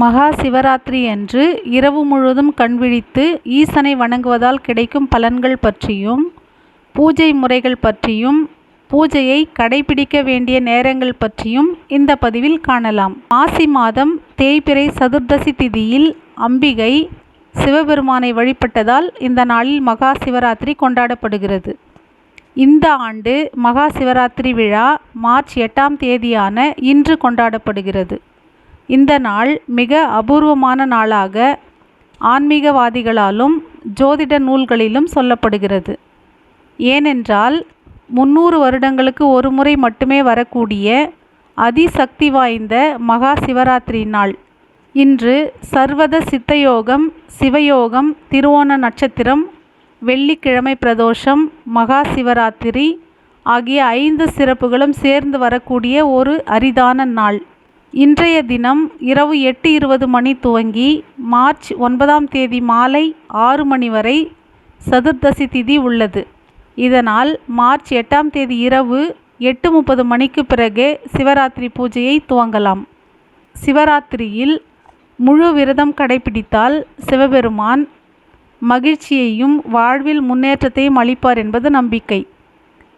மகா சிவராத்திரி அன்று இரவு முழுவதும் கண்விழித்து ஈசனை வணங்குவதால் கிடைக்கும் பலன்கள் பற்றியும் பூஜை முறைகள் பற்றியும் பூஜையை கடைபிடிக்க வேண்டிய நேரங்கள் பற்றியும் இந்த பதிவில் காணலாம். மாசி மாதம் தேய்பிறை சதுர்தசி திதியில் அம்பிகை சிவபெருமானை வழிபட்டதால் இந்த நாளில் மகா சிவராத்திரி கொண்டாடப்படுகிறது. இந்த ஆண்டு மகா சிவராத்திரி விழா மார்ச் எட்டாம் தேதியான இன்று கொண்டாடப்படுகிறது. இந்த நாள் மிக அபூர்வமான நாளாக ஆன்மீகவாதிகளாலும் ஜோதிட நூல்களிலும் சொல்லப்படுகிறது. ஏனென்றால் முந்நூறு வருடங்களுக்கு ஒரு முறை மட்டுமே வரக்கூடிய அதிசக்தி வாய்ந்த மகா சிவராத்திரி நாள். இன்று சர்வத சித்தயோகம் சிவயோகம் திருவோண நட்சத்திரம் வெள்ளிக்கிழமை பிரதோஷம் மகா சிவராத்திரி ஆகிய ஐந்து சிறப்புகளும் சேர்ந்து வரக்கூடிய ஒரு அரிதான நாள். இன்றைய தினம் இரவு எட்டு இருபது மணி துவங்கி மார்ச் ஒன்பதாம் தேதி மாலை ஆறு மணி வரை சதுர்தசி திதி உள்ளது. இதனால் மார்ச் எட்டாம் தேதி இரவு எட்டு முப்பது மணிக்கு பிறகே சிவராத்திரி பூஜையை துவங்கலாம். சிவராத்திரியில் முழு விரதம் கடைபிடித்தால் சிவபெருமான் மகிழ்ச்சியையும் வாழ்வில் முன்னேற்றத்தையும் அளிப்பார் என்பது நம்பிக்கை.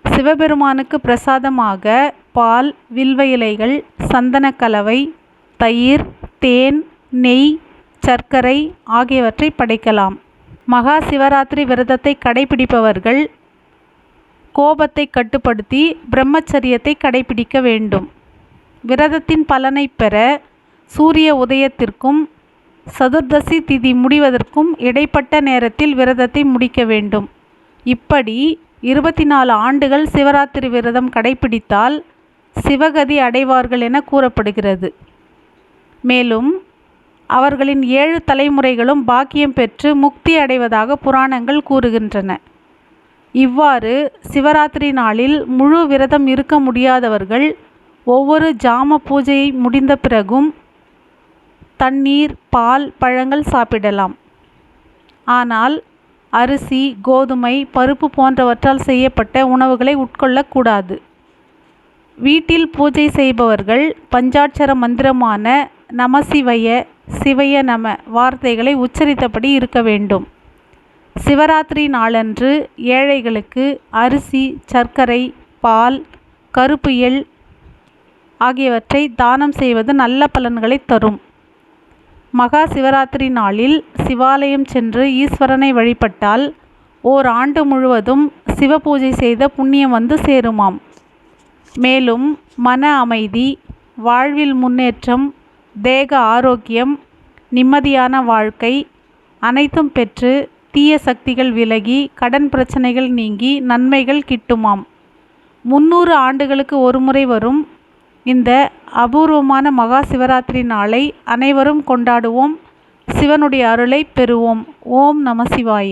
சிவபெருமானுக்கு பிரசாதமாக பால் வில்வ இலைகள் சந்தனக்கலவை தயிர் தேன் நெய் சர்க்கரை ஆகியவற்றை படைக்கலாம். மகா சிவராத்திரி விரதத்தை கடைபிடிப்பவர்கள் கோபத்தை கட்டுப்படுத்தி பிரம்மச்சரியத்தை கடைபிடிக்க வேண்டும். விரதத்தின் பலனை பெற சூரிய உதயத்திற்கும் சதுர்தசி திதி முடிவதற்கும் இடைப்பட்ட நேரத்தில் விரதத்தை முடிக்க வேண்டும். இப்படி இருபத்தி நாலு ஆண்டுகள் சிவராத்திரி விரதம் கடைபிடித்தால் சிவகதி அடைவார்கள் என கூறப்படுகிறது. மேலும் அவர்களின் ஏழு தலைமுறைகளும் பாக்கியம் பெற்று முக்தி அடைவதாக புராணங்கள் கூறுகின்றன. இவ்வாறு சிவராத்திரி நாளில் முழு விரதம் இருக்க முடியாதவர்கள் ஒவ்வொரு ஜாம பூஜையை முடிந்த பிறகும் தண்ணீர் பால் பழங்கள் சாப்பிடலாம். ஆனால் அரிசி கோதுமை பருப்பு போன்றவற்றால் செய்யப்பட்ட உணவுகளை உட்கொள்ளக்கூடாது வீட்டில் பூஜை செய்பவர்கள் பஞ்சாட்சர மந்திரமான நமசிவய சிவய நம வார்த்தைகளை உச்சரித்தபடி இருக்க வேண்டும். சிவராத்திரி நாளன்று ஏழைகளுக்கு அரிசி சர்க்கரை பால் கருப்பு எள் ஆகியவற்றை தானம் செய்வது நல்ல பலன்களை தரும். மகா சிவராத்திரி நாளில் சிவாலயம் சென்று ஈஸ்வரனை வழிபட்டால் ஓர் ஆண்டு முழுவதும் சிவ பூஜை செய்த புண்ணியம் வந்து சேருமாம். மேலும் மன அமைதி வாழ்வில் முன்னேற்றம் தேக ஆரோக்கியம் நிம்மதியான வாழ்க்கை அனைத்தும் பெற்று தீய சக்திகள் விலகி கடன் பிரச்சனைகள் நீங்கி நன்மைகள் கிட்டுமாம். முன்னூறு ஆண்டுகளுக்கு ஒருமுறை வரும் இந்த அபூர்வமான மகா சிவராத்திரி நாளை அனைவரும் கொண்டாடுவோம். சிவனுடைய அருளை பெறுவோம். ஓம் நம சிவாய.